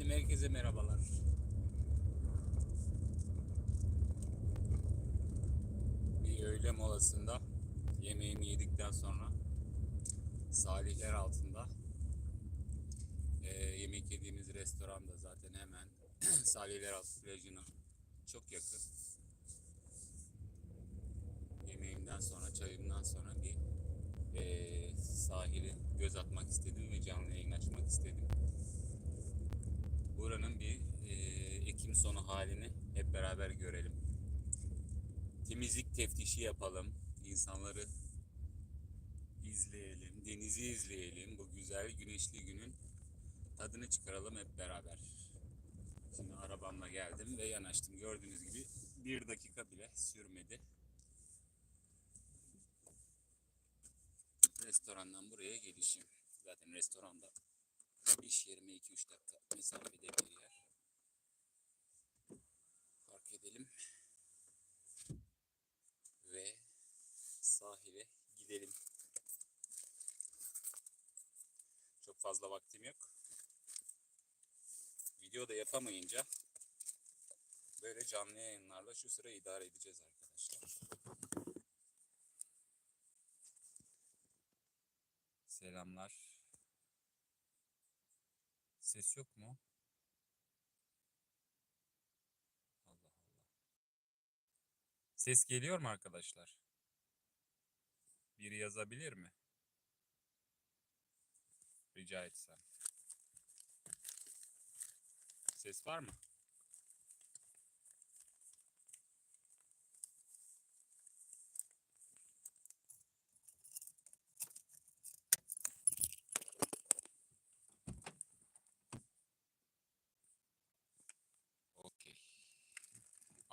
herkese merhabalar. Bir öğle molasında yemeğimi yedikten sonra sahiller altında eee, yemek yediğimiz restoran da zaten hemen sahiller altı plajına çok yakın. Yemeğimden sonra, çayımdan sonra bir eee sahili göz atmak istedim ve canlı yayın açmak istedim. Buranın bir eee, Ekim sonu halini hep beraber görelim. Temizlik teftişi yapalım. İnsanları izleyelim, denizi izleyelim. Bu güzel güneşli günün tadını çıkaralım hep beraber. Şimdi arabamla geldim ve yanaştım. Gördüğünüz gibi bir dakika bile sürmedi. Restorandan buraya gelişim. Zaten restoranda iş yerime 2-3 dakika mesafede bir yer. Park edelim. Ve sahile gidelim. Çok fazla vaktim yok. Video da yapamayınca böyle canlı yayınlarla şu sıra idare edeceğiz arkadaşlar. Selamlar. Ses yok mu? Allah Allah. Ses geliyor mu arkadaşlar? Biri yazabilir mi? Rica etsem. Ses var mı?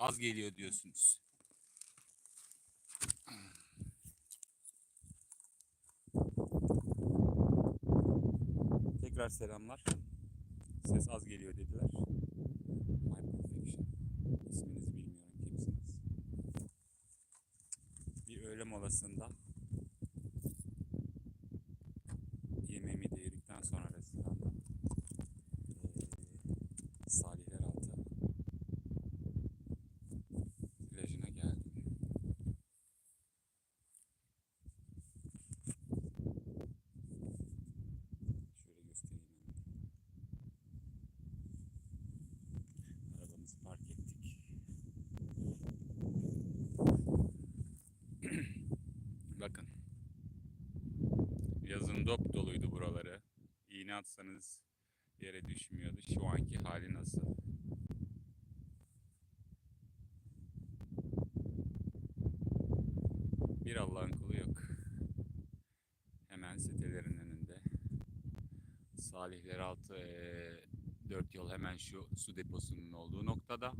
Az geliyor diyorsunuz. Tekrar selamlar. Ses az geliyor dediler. My Perfection. İsminizi bilmiyorum kimsiniz. Bir öğle molasında yemeğimi de yedikten sonra restoranda eee, Salihler Altı plajına geldim. Şöyle göstereyim hemen. Arabamızı park ettik. Bakın. Yazın dop doluydu buraları. İğne atsanız yere düşmüyordu. Şu anki hali nasıl? Bir Allah'ın kulu yok. Hemen sitelerin önünde. Salihler altı eee, dört yol hemen şu su deposunun olduğu noktada.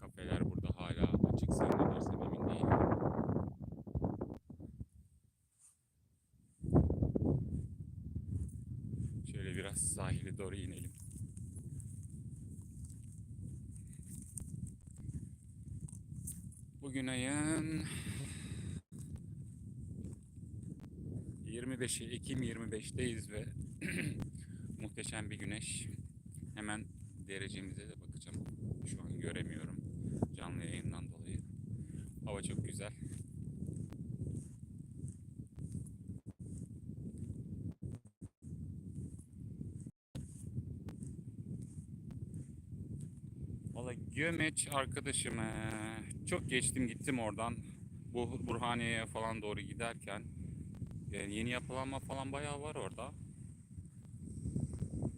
Kafeler burada hala açık zannedersem değilim. Şöyle biraz sahile doğru inelim. Bugün ayın 25'i Ekim 25'teyiz ve muhteşem bir güneş. Hemen derecemize de bakacağım. Şu an göremiyorum canlı dolayı. Hava çok güzel. Valla Gömeç arkadaşım çok geçtim gittim oradan. Bu Burhaniye'ye falan doğru giderken yani yeni yapılanma falan bayağı var orada.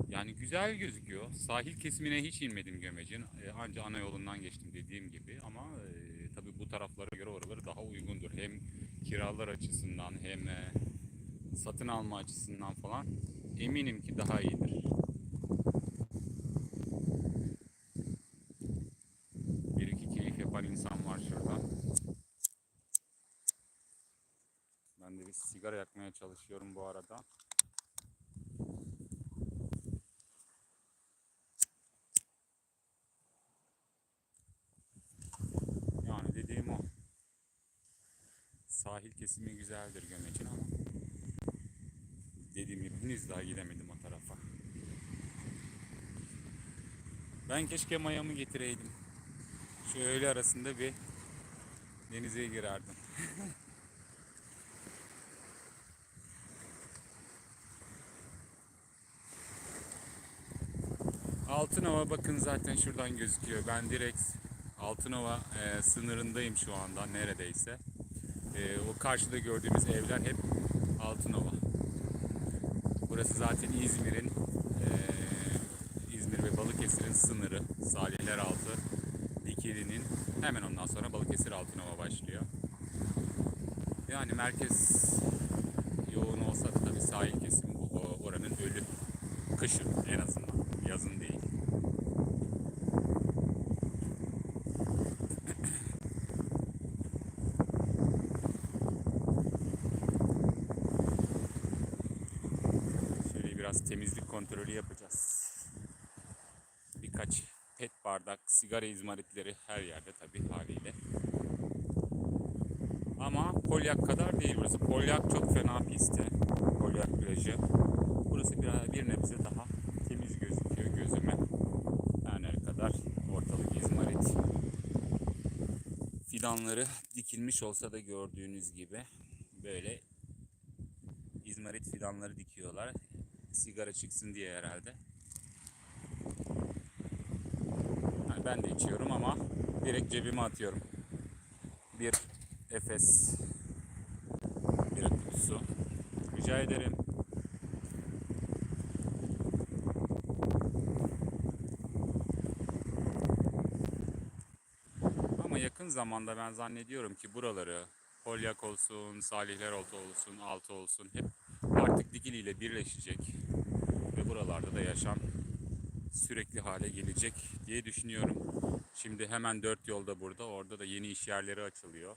Yani güzel gözüküyor. Sahil kesimine hiç inmedim Gömec'in. E, anca ana yolundan geçtim dediğim gibi ama e, bu taraflara göre oraları daha uygundur. Hem kiralar açısından hem e, satın alma açısından falan eminim ki daha iyidir. Bir iki keyif yapan insan var şurada. Ben de bir sigara yakmaya çalışıyorum bu arada. Yani dediğim o. Sahil kesimi güzeldir Gömeç'in ama dediğim gibi henüz daha gidemedim o tarafa. Ben keşke mayamı getireydim. Şu öğle arasında bir denize girerdim. Altınova bakın zaten şuradan gözüküyor. Ben direkt Altınova e, sınırındayım şu anda neredeyse. E, o karşıda gördüğümüz evler hep Altınova. Burası zaten İzmir'in e, İzmir ve Balıkesir'in sınırı. Salihler altı Dikili'nin hemen ondan sonra Balıkesir Altınova başlıyor. Yani merkez yoğun olsa da tabii sahil kesimi oranın ölü. Kışın en azından. Yazın değil. Şöyle biraz temizlik kontrolü yapacağız. Birkaç pet bardak, sigara izmaritleri her yerde tabii haliyle. Ama Polyak kadar değil burası. Polyak çok fena pisti. Polyak plajı. Burası biraz bir nebze daha temiz gözüküyor gözüme. Yani kadar ortalık izmarit. Fidanları dikilmiş olsa da gördüğünüz gibi böyle izmarit fidanları dikiyorlar. Sigara çıksın diye herhalde. Yani ben de içiyorum ama direkt cebime atıyorum. Bir Efes bira kutusu. Rica ederim. Ama yakın zamanda ben zannediyorum ki buraları Polyak olsun, Salihler olsun, Altı olsun hep artık Dikili ile birleşecek buralarda da yaşam sürekli hale gelecek diye düşünüyorum. Şimdi hemen dört yolda burada, orada da yeni iş yerleri açılıyor.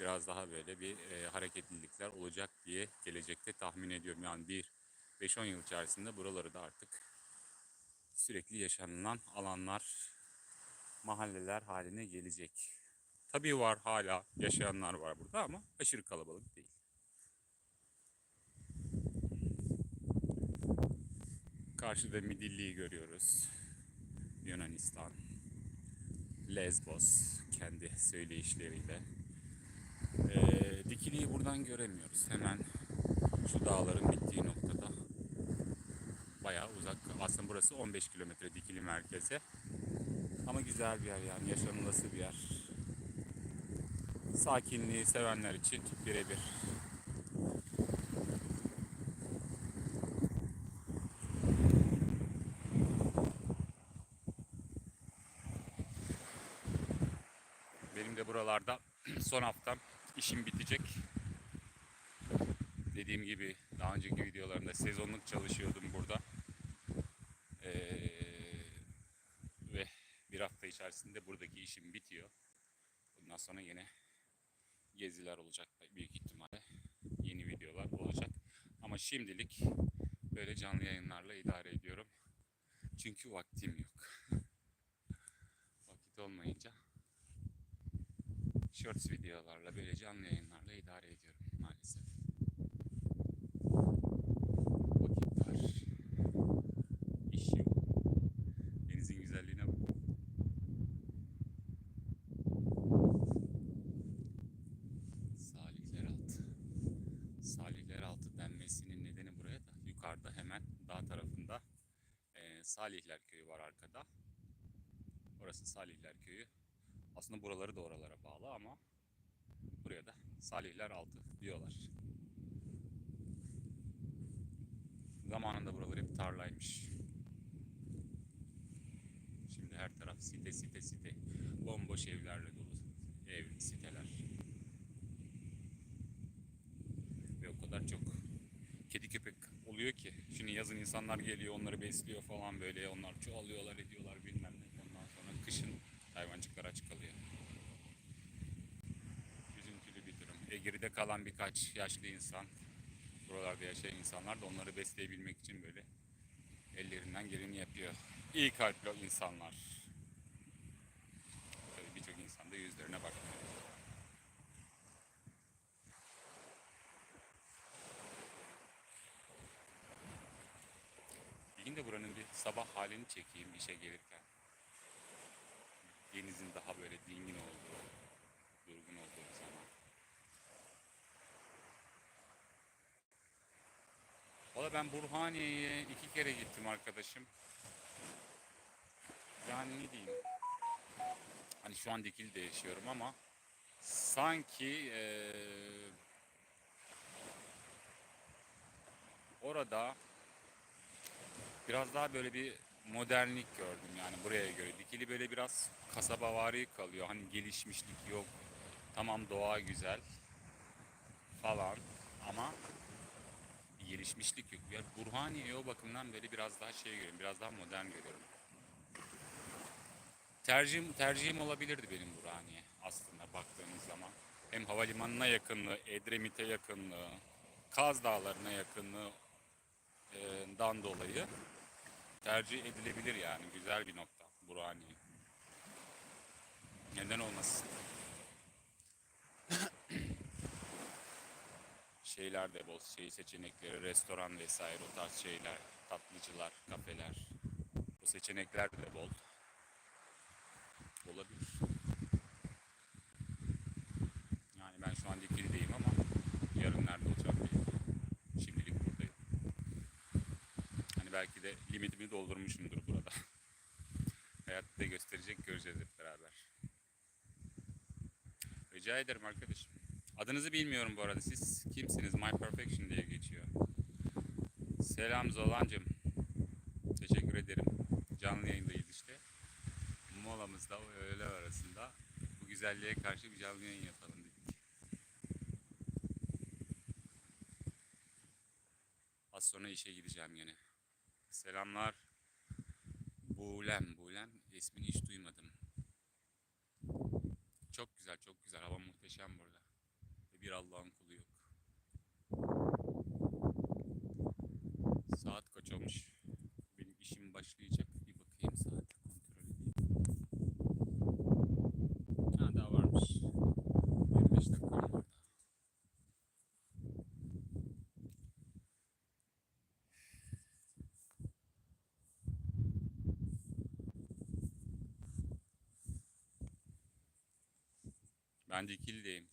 Biraz daha böyle bir e, hareketlilikler olacak diye gelecekte tahmin ediyorum. Yani bir 5-10 yıl içerisinde buraları da artık sürekli yaşanılan alanlar, mahalleler haline gelecek. Tabii var hala yaşayanlar var burada ama aşırı kalabalık değil. Karşıda Midilli'yi görüyoruz. Yunanistan. Lesbos kendi söyleyişleriyle. Ee, Dikili'yi buradan göremiyoruz. Hemen şu dağların bittiği noktada. Bayağı uzak. Aslında burası 15 kilometre Dikili merkeze. Ama güzel bir yer yani yaşanılası bir yer. Sakinliği sevenler için birebir. Benim de buralarda son haftam işim bitecek. Dediğim gibi daha önceki videolarımda sezonluk çalışıyordum burada. Ee, ve bir hafta içerisinde buradaki işim bitiyor. Bundan sonra yine geziler olacak büyük ihtimalle. Yeni videolar olacak. Ama şimdilik böyle canlı yayınlarla idare ediyorum. Çünkü vaktim yok. Vakit olmayınca shorts videolarla böyle canlı yayınlarla idare ediyorum maalesef. Vakit dar. İş yok. Denizin güzelliğine bak. Salihler altı. Salihler altı denmesinin nedeni buraya da yukarıda hemen dağ tarafında Salihler köyü var arkada. Orası Salihler köyü. Aslında buraları da oralara bağlı ama buraya da Salihler altı diyorlar. Zamanında buralar hep tarlaymış. Şimdi her taraf site site site. Bomboş evlerle dolu. Ev, siteler. Ve o kadar çok kedi köpek oluyor ki. Şimdi yazın insanlar geliyor onları besliyor falan böyle. Onlar çoğalıyorlar ediyorlar bilmem ne. Ondan sonra kışın hayvancıklar aç kalıyor. Üzüntülü bir durum. E geride kalan birkaç yaşlı insan, buralarda yaşayan insanlar da onları besleyebilmek için böyle ellerinden geleni yapıyor. İyi kalpli insanlar. Tabii birçok insan da yüzlerine bakmıyor. Bir gün de buranın bir sabah halini çekeyim işe gelirken. Denizin daha böyle dingin olduğu, durgun olduğu zaman. Valla ben Burhaniye'ye iki kere gittim arkadaşım. Yani ne diyeyim? Hani şu an Dikili'de yaşıyorum ama sanki eee, orada biraz daha böyle bir modernlik gördüm yani buraya göre. Dikili böyle biraz kasabavari kalıyor. Hani gelişmişlik yok. Tamam doğa güzel falan ama bir gelişmişlik yok. Ya Burhaniye'yi o bakımdan böyle biraz daha şey görüyorum. Biraz daha modern görüyorum. Tercihim, tercihim olabilirdi benim Burhaniye aslında baktığınız zaman. Hem havalimanına yakınlığı, Edremit'e yakınlığı, Kaz Dağları'na yakınlığından dolayı tercih edilebilir yani. Güzel bir nokta Burhaniye. Neden olmasın? Şeyler de bol, şey seçenekleri, restoran vesaire o tarz şeyler, tatlıcılar, kafeler. Bu seçenekler de bol. Olabilir. Yani ben şu an Dikili'deyim ama yarın nerede olacağım bilmiyorum. Şimdilik buradayım. Hani belki de limitimi doldurmuşumdur burada. Hayat da gösterecek göreceğiz hep beraber. Rica ederim arkadaşım. Adınızı bilmiyorum bu arada. Siz kimsiniz? My Perfection diye geçiyor. Selam Zolancım. Teşekkür ederim. Canlı yayındayız işte. Molamızda öğle arasında bu güzelliğe karşı bir canlı yayın yapalım dedik. Az sonra işe gideceğim yine. Selamlar. Buğlem, Buğlem ismini hiç duymadım. Çok güzel, çok güzel. Hava muhteşem burada. Ve bir Allah'ın kulu yok. Saat kaç olmuş? Benim işim başlayacak. Bir bakayım saate kontrol edeyim. Ha daha varmış. 25 dakikam var daha. Ben Dikili'deyim.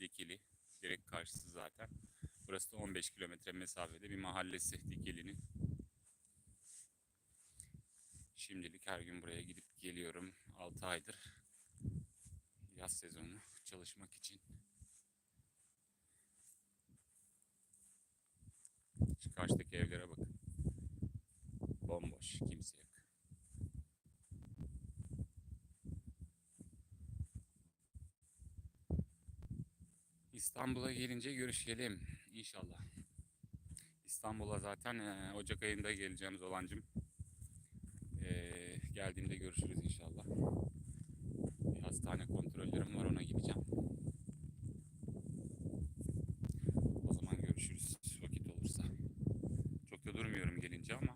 Dikili. Direkt karşısı zaten. Burası da 15 kilometre mesafede bir mahallesi Dikili'nin. Şimdilik her gün buraya gidip geliyorum. 6 aydır yaz sezonu çalışmak için. Şu karşıdaki evlere bakın. Bomboş, kimse yok. İstanbul'a gelince görüşelim inşallah. İstanbul'a zaten eee, Ocak ayında geleceğim Zolancım. Eee, geldiğimde görüşürüz inşallah. Bir hastane kontrollerim var ona gideceğim. O zaman görüşürüz vakit olursa. Çok da durmuyorum gelince ama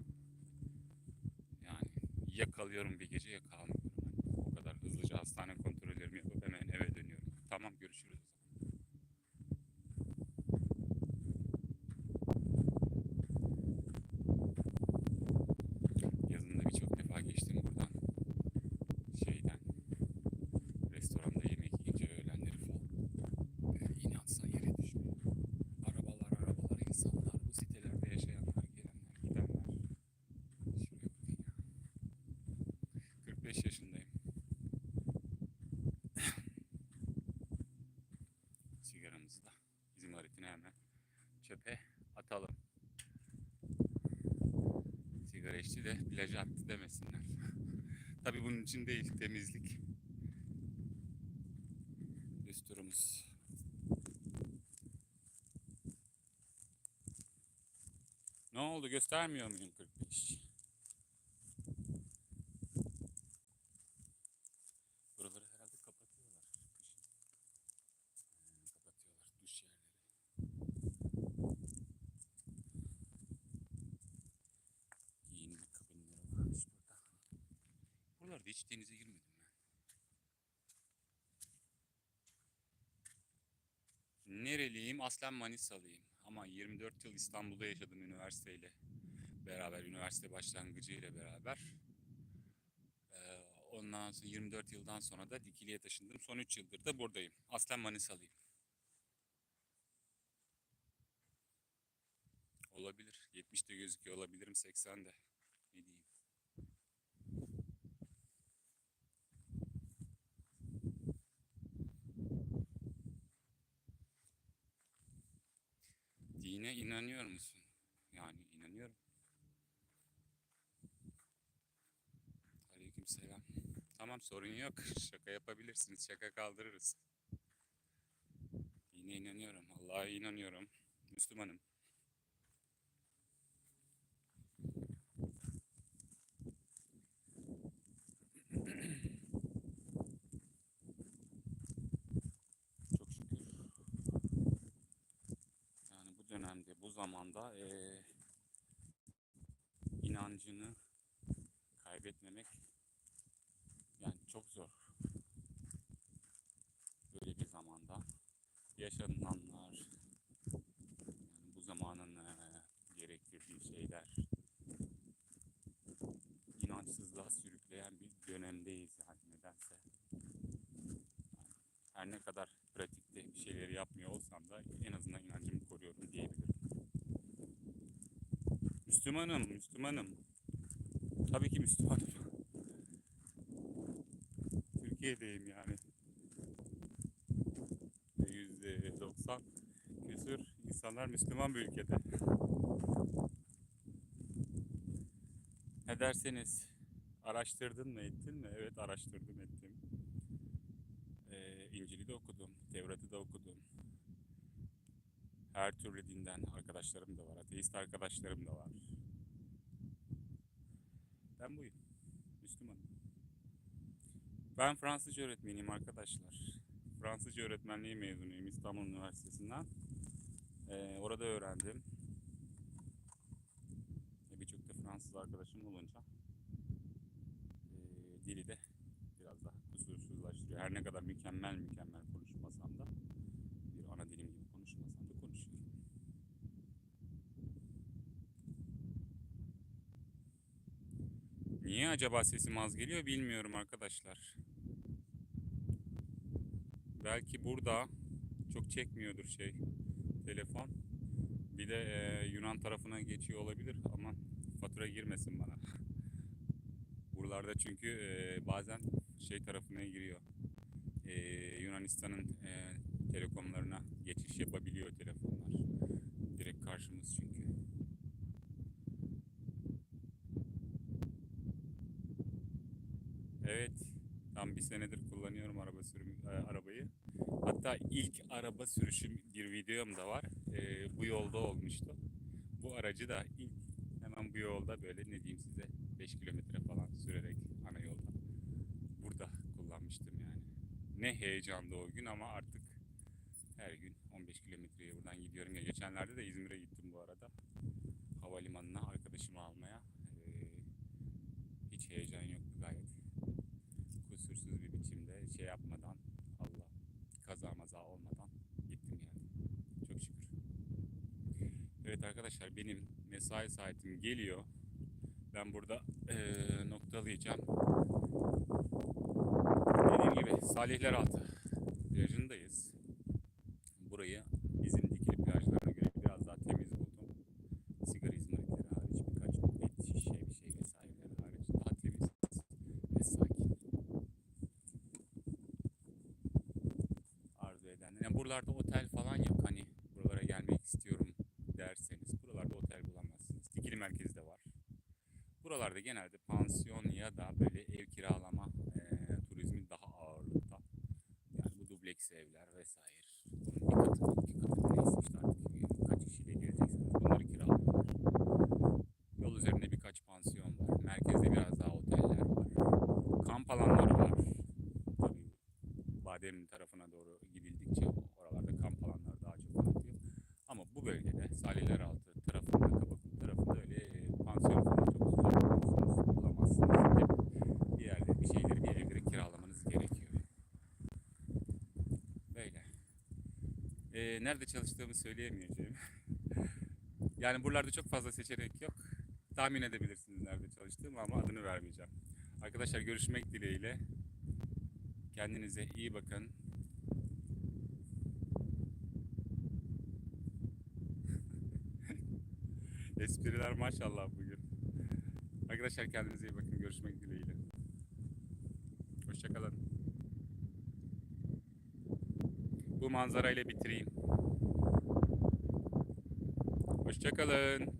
yani ya kalıyorum bir gece ya kalmıyorum. Hani o kadar hızlıca hastane kontrollerimi yapıp hemen eve dönüyorum. Tamam görüşürüz. o zaman. Yazın da birçok defa geçtim buradan. Şeyden. Restoranda yemek yiyince öğlenleri falan. Böyle yine atsan yere düşmüyor. Arabalar, arabalar, insanlar, bu sitelerde yaşayanlar, gelenler, gidenler. Şuraya bakın ya. 45 yaşındayım. Sigaramızı da bizim aletini hemen çöpe atalım. Sigara plaja attı demesinler. Tabii bunun için değil, temizlik. Düsturumuz. Ne oldu göstermiyor muyum 45? Buraları herhalde kapatıyorlar. Kışın. Ee, kapatıyorlar duş yerleri. Giyinme kabinleri varmış burada. Buralarda hiç denize girmedim ben. Nereliyim? Aslen Manisalıyım. Ama 24 yıl İstanbul'da yaşadım üniversiteyle. beraber üniversite başlangıcı ile beraber. Ee, ondan sonra 24 yıldan sonra da Dikili'ye taşındım. Son 3 yıldır da buradayım. Aslen Manisalıyım. Olabilir. 70'te gözüküyor olabilirim 80'de. Ne diyeyim? Dine inanıyor musun? Yani inanıyorum. Aleykümselam. Tamam sorun yok. Şaka yapabilirsiniz. Şaka kaldırırız. Dine inanıyorum. Allah'a inanıyorum. Müslümanım. Çok şükür. Yani bu dönemde, zamanda eee, inancını kaybetmemek yani çok zor. Böyle bir zamanda yaşanılanlar, yani bu zamanın eee, gerektirdiği şeyler, inançsızlığa sürükleyen bir dönemdeyiz yani nedense. Yani her ne kadar pratikte bir şeyleri yapmıyor olsam da en azından inancımı koruyorum diyebilirim. Müslümanım, Müslümanım. Tabii ki Müslümanım. Türkiye'deyim yani. Yüzde doksan küsür insanlar Müslüman bir ülkede. Ne derseniz araştırdın mı ettin mi? Evet araştırdım ettim. Ee, İncil'i de okudum, Tevrat'ı da okudum. Her türlü dinden arkadaşlarım da var, ateist arkadaşlarım da var. Ben buyum, Müslümanım. Ben Fransızca öğretmeniyim arkadaşlar. Fransızca öğretmenliği mezunuyum İstanbul Üniversitesi'nden. Ee, orada öğrendim. E, Birçok da Fransız arkadaşım olunca e, dili de biraz daha kusursuzlaştırıyor. Her ne kadar mükemmel mükemmel konuşmasam da bir ana dilim gibi konuşmasam da konuşuyorum. Niye acaba sesim az geliyor bilmiyorum arkadaşlar. Belki burada çok çekmiyordur şey telefon. Bir de e, Yunan tarafına geçiyor olabilir ama fatura girmesin bana. Buralarda çünkü e, bazen şey tarafına giriyor. E, Yunanistan'ın e, telekomlarına geçiş yapabiliyor telefonlar. Direkt karşımız çünkü. Evet, tam bir senedir kullanıyorum araba sürüm e, arabayı. Hatta ilk araba sürüşüm bir videom da var. E, bu yolda olmuştu. Bu aracı da ilk hemen bu yolda böyle ne diyeyim size 5 kilometre falan sürerek ana yolda burada kullanmıştım yani. Ne heyecandı o gün ama artık her gün 15 kilometreye buradan gidiyorum ya. Geçenlerde de İzmir'e gittim bu arada. Havalimanına arkadaşımı almaya. E, hiç heyecan yoktu gayet kusursuz bir biçimde şey yapmadan Allah kaza maza olmadan gittim yani. Çok şükür. Evet arkadaşlar benim mesai saatim geliyor. Ben burada eee noktalayacağım. Dediğim gibi Salihler Altı plajındayız. Burayı bizim dikili plajlarına göre biraz daha temiz buldum. Sigara izmaritleri hariç birkaç pet şişe bir şey vesaireler hariç daha temiz ve sakin. arzu edenler. Yani buralarda otel falan yok. Hani buralara gelmek istiyorum derseniz buralarda otel bulamazsınız. Dikili merkezde var. Buralarda genelde pansiyon ya da böyle ev kiralama eee turizmi daha ağırlıkta. Yani bu dubleks evler vesaire. Bunun bir katı, iki katı neyse işte artık kaç kişiyle geleceksiniz bunları kiralıyorlar. Yol üzerinde birkaç pansiyon var. Merkezde biraz daha oteller var. Kamp alanları var. Tabii Bademli tarafına doğru gidildikçe oralarda kamp alanları daha çok artıyor. Ama bu bölgede Salihler Altı tarafında, Kabaklı tarafında öyle e, pansiyon falan çok zor bulursunuz, bulamazsınız. Hep bir yerde bir şeyleri bir evleri kiralamanız gerekiyor. Böyle. E, nerede çalıştığımı söyleyemeyeceğim. yani buralarda çok fazla seçenek yok. tahmin edebilirsiniz nerede çalıştığımı ama adını vermeyeceğim. Arkadaşlar görüşmek dileğiyle. Kendinize iyi bakın. Espriler maşallah bugün. Arkadaşlar kendinize iyi bakın. Görüşmek dileğiyle. Hoşçakalın. Bu manzarayla bitireyim. Hoşçakalın.